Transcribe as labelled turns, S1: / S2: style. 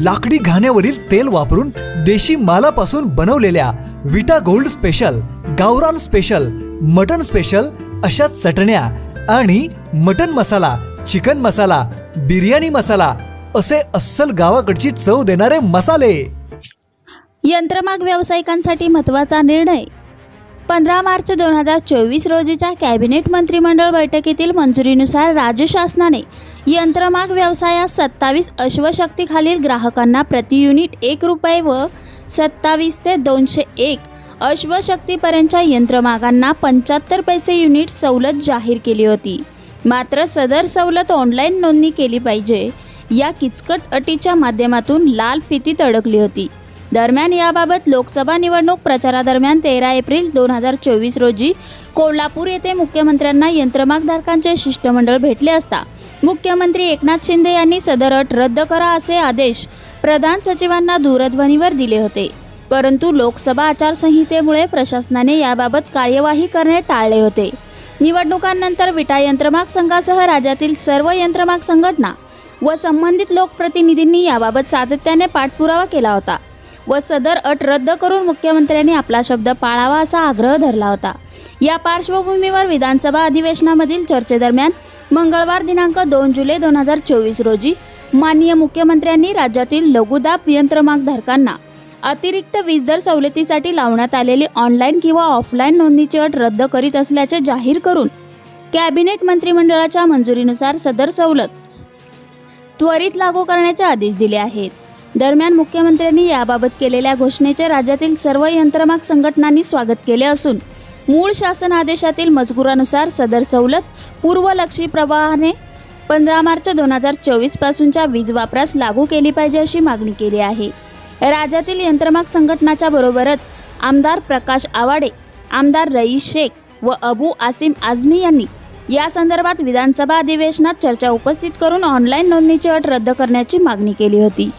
S1: लाकडी घाण्यावरील तेल वापरून देशी मालापासून बनवलेल्या विटा गोल्ड स्पेशल गावरान स्पेशल मटन स्पेशल अशा चटण्या आणि मटन मसाला चिकन मसाला बिर्याणी मसाला असे अस्सल गावाकडची चव देणारे मसाले.
S2: यंत्रमाग व्यावसायिकांसाठी महत्त्वाचा निर्णय. पंधरा मार्च दोन हजार चोवीस रोजीच्या कॅबिनेट मंत्रिमंडळ बैठकीतील मंजुरीनुसार राज्य शासनाने यंत्रमाग व्यवसायास सत्तावीस अश्वशक्तीखालील ग्राहकांना प्रति युनिट एक रुपये व सत्तावीस ते दोनशे एक अश्वशक्तीपर्यंतच्या यंत्रमागांना पंच्याहत्तर पैसे युनिट सवलत जाहीर केली होती. मात्र सदर सवलत ऑनलाईन नोंदणी केली पाहिजे. या किचकट अटीच्या माध्यमातून लाल फितीत अडकली होती. दरम्यान याबाबत लोकसभा निवडणूक प्रचारादरम्यान तेरा एप्रिल दोन हजार चोवीस रोजी कोल्हापूर येथे मुख्यमंत्र्यांना यंत्रमागधारकांचे शिष्टमंडळ भेटले असता मुख्यमंत्री एकनाथ शिंदे यांनी सदर अट रद्द करा असे आदेश प्रधान सचिवांना दूरध्वनीवर दिले होते. परंतु लोकसभा आचारसंहितेमुळे प्रशासनाने याबाबत कार्यवाही करणे टाळले होते. निवडणुकांनंतर विटा यंत्रमाग संघासह राज्यातील सर्व यंत्रमाग संघटना व संबंधित लोकप्रतिनिधींनी याबाबत सातत्याने पाठपुरावा केला होता. व सदर अट रद्द करून मुख्यमंत्र्यांनी आपला शब्द पाळावा असा आग्रह धरला होता. या पार्श्वभूमीवर विधानसभा अधिवेशनामधील चर्चेदरम्यान मंगळवार दिनांक दोन जुलै दोन हजार चोवीस रोजी माननीय मुख्यमंत्र्यांनी राज्यातील लघुदाब यंत्रमागधारकांना अतिरिक्त वीज दर सवलतीसाठी लावण्यात आलेली ऑनलाईन किंवा ऑफलाईन नोंदणीची अट रद्द करीत असल्याचे जाहीर करून कॅबिनेट मंत्रिमंडळाच्या मंजुरीनुसार सदर सवलत त्वरित लागू करण्याचे आदेश दिले आहेत. दरम्यान मुख्यमंत्र्यांनी याबाबत केलेल्या घोषणेचे राज्यातील सर्व यंत्रमाग संघटनांनी स्वागत केले असून मूळ शासन आदेशातील मजकुरानुसार सदर सवलत पूर्वलक्षी प्रवाहाने पंधरा मार्च दोन हजार चोवीस पासूनच्या वीज वापरास लागू केली पाहिजे अशी मागणी केली आहे. राज्यातील यंत्रमाग संघटनाच्या बरोबरच आमदार प्रकाश आवाडे आमदार रईस शेख व अबू आसिम आझमी यांनी या संदर्भात विधानसभा अधिवेशनात चर्चा उपस्थित करून ऑनलाईन नोंदणीची अट रद्द करण्याची मागणी केली होती.